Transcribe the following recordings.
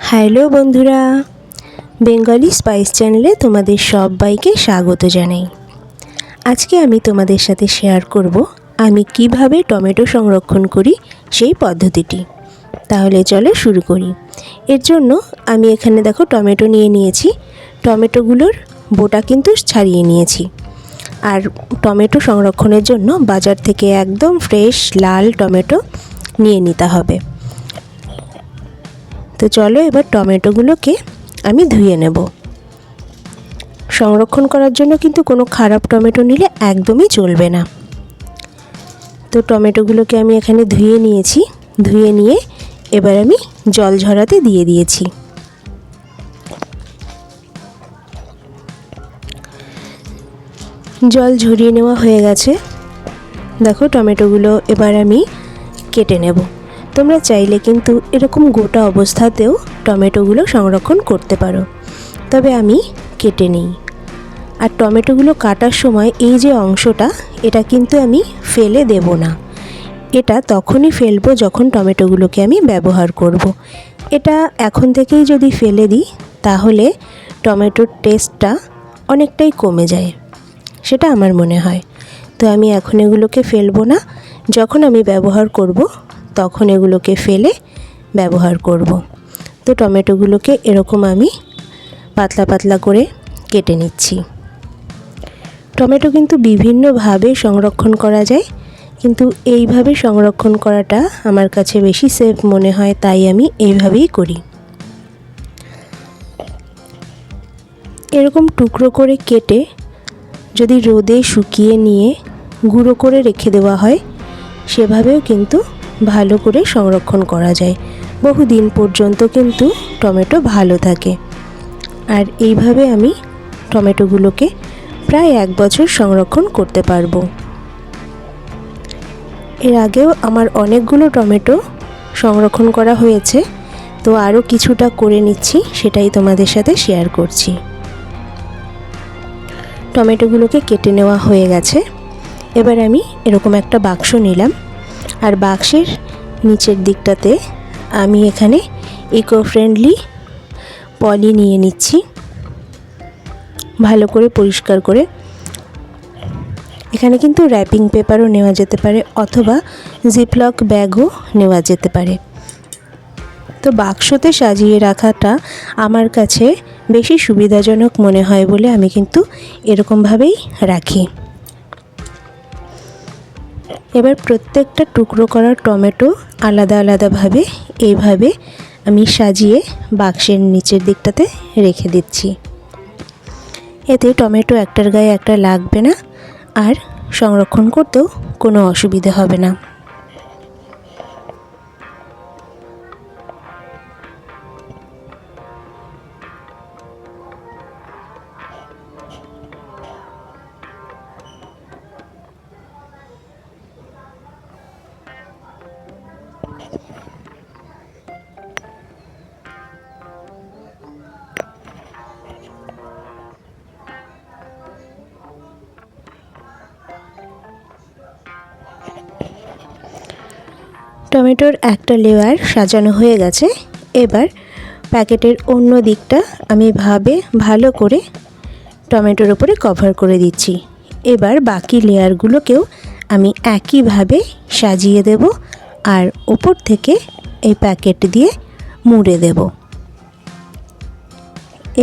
Hello বন্ধুরা, Bengali spice চ্যানেলে তোমাদের সবাইকে স্বাগত জানাই। আজকে আমি তোমাদের সাথে শেয়ার করব আমি কীভাবে টমেটো সংরক্ষণ করি সেই পদ্ধতিটি। তাহলে চলো শুরু করি। এর জন্য আমি এখানে দেখো টমেটো নিয়ে নিয়েছি। টমেটোগুলোর বোটা কিন্তু ছাড়িয়ে নিয়েছি। আর টমেটো সংরক্ষণের জন্য বাজার থেকে একদম ফ্রেশ লাল টমেটো নিয়ে নিতে হবে। তো চলো এবার টমেটোগুলোকে আমি ধুয়ে নেব। সংরক্ষণ করার জন্য কিন্তু কোনো খারাপ টমেটো নিলে একদমই চলবে না। তো টমেটোগুলোকে আমি এখানে ধুয়ে নিয়েছি, ধুয়ে নিয়ে এবার আমি জল ঝরাতে দিয়ে দিয়েছি। জল ঝরিয়ে নেওয়া হয়ে গেছে। দেখো টমেটোগুলো এবার আমি কেটে নেব। তোমরা চাইলে কিন্তু এরকম গোটা অবস্থাতেও টমেটোগুলো সংরক্ষণ করতে পারো। তবে আমি কেটে নিই। আর টমেটোগুলো কাটার সময় এই যে অংশটা, এটা কিন্তু আমি ফেলে দেব না। এটা তখনই ফেলব যখন টমেটোগুলোকে আমি ব্যবহার করব। এটা এখন থেকেই যদি ফেলে দিই, তাহলে টমেটোর টেস্টটা অনেকটাই কমে যায়, সেটা আমার মনে হয়। তো আমি এখন এগুলোকে ফেলব না। যখন আমি ব্যবহার করব তখন এগুলোকে ফেলে ব্যবহার করব। তো টমেটোগুলোকে এরকম আমি পাতলা পাতলা করে কেটে নিচ্ছি টমেটো কিন্তু বিভিন্নভাবে সংরক্ষণ করা যায়, কিন্তু এইভাবে সংরক্ষণ করাটা আমার কাছে বেশি সেফ মনে হয়, তাই আমি এইভাবেই করি এরকম টুকরো করে কেটে যদি রোদে শুকিয়ে নিয়ে গুঁড়ো করে রেখে দেওয়া হয়, সেভাবেও কিন্তু ভালো করে সংরক্ষণ করা যায়। বহুদিন পর্যন্ত কিন্তু টমেটো ভালো থাকে। আর এইভাবে আমি টমেটোগুলোকে প্রায় এক বছর সংরক্ষণ করতে পারব। এর আগেও আমার অনেকগুলো টমেটো সংরক্ষণ করা হয়েছে। তো আরও কিছুটা করে নিচ্ছি, সেটাই তোমাদের সাথে শেয়ার করছি। টমেটোগুলোকে কেটে নেওয়া হয়ে গেছে। এবার আমি এরকম একটা বাক্স নিলাম। আর বাক্সের নিচের দিকটাতে আমি এখানে ইকো ফ্রেন্ডলি পলি নিয়ে নিচ্ছি। ভালো করে পরিষ্কার করে। এখানে কিন্তু র্যাপিং পেপারও নেওয়া যেতে পারে অথবা জিপলক ব্যাগও নেওয়া যেতে পারে। তো বাক্সতে সাজিয়ে রাখাটা আমার কাছে বেশি সুবিধাজনক মনে হয় বলে আমি কিন্তু এরকমভাবেই রাখি। এবার প্রত্যেকটা টুকরো করা টমেটো আলাদা আলাদাভাবে এইভাবে আমি সাজিয়ে বাক্সের নিচের দিকটাতে রেখে দিচ্ছি। এতে টমেটো একটার গায়ে একটা লাগবে না, আর সংরক্ষণ করতেও কোনো অসুবিধা হবে না। টমেটোর একটা লেয়ার সাজানো হয়ে গেছে। এবার প্যাকেটের অন্য দিকটা আমি ভাবে ভালো করে টমেটোর উপরে কভার করে দিচ্ছি। এবার বাকি লেয়ারগুলোকেও আমি একইভাবে সাজিয়ে দেব। আর ওপর থেকে এই প্যাকেট দিয়ে মুড়ে দেব।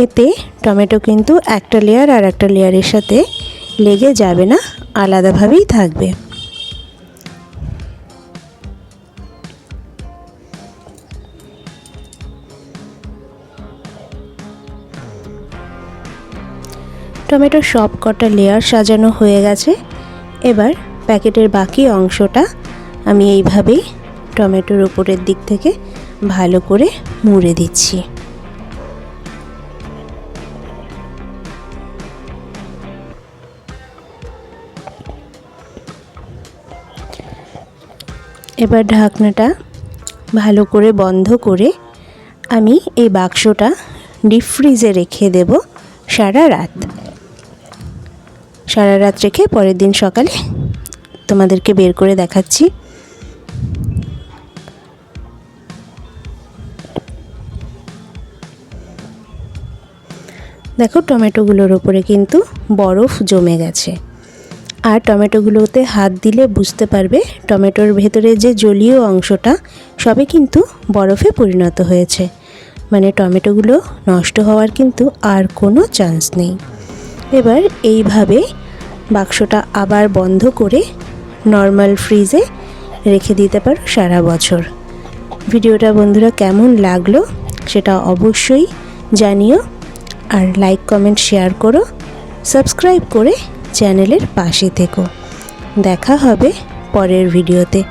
এতে টমেটো কিন্তু একটা লেয়ার আর একটা লেয়ারের সাথে লেগে যাবে না, আলাদাভাবেই থাকবে। টমেটোর সব কটা লেয়ার সাজানো হয়ে গেছে। এবার প্যাকেটের বাকি অংশটা আমি এইভাবেই টমেটোর উপরের দিক থেকে ভালো করে মুড়ে দিচ্ছি। এবার ঢাকনাটা ভালো করে বন্ধ করে আমি এই বাক্সটা ডিপ ফ্রিজে রেখে দেব সারা রাত। সারা রাত রেখে পরের দিন সকালে তোমাদেরকে বের করে দেখাচ্ছি। দেখো টমেটোগুলোর ওপরে কিন্তু বরফ জমে গেছে। আর টমেটোগুলোতে হাত দিলে বুঝতে পারবে টমেটোর ভেতরে যে জলীয় অংশটা সবে কিন্তু বরফে পরিণত হয়েছে। মানে টমেটোগুলো নষ্ট হওয়ার কিন্তু আর কোনো চান্স নেই। এবার এইভাবে বাক্সটা আবার বন্ধ করে নর্মাল ফ্রিজে রেখে দিতে পারো সারা বছর। ভিডিওটা বন্ধুরা কেমন লাগল সেটা অবশ্যই জানিও। আর লাইক কমেন্ট শেয়ার করো। সাবস্ক্রাইব করে চ্যানেলের পাশে থেকো। দেখা হবে পরের ভিডিওতে।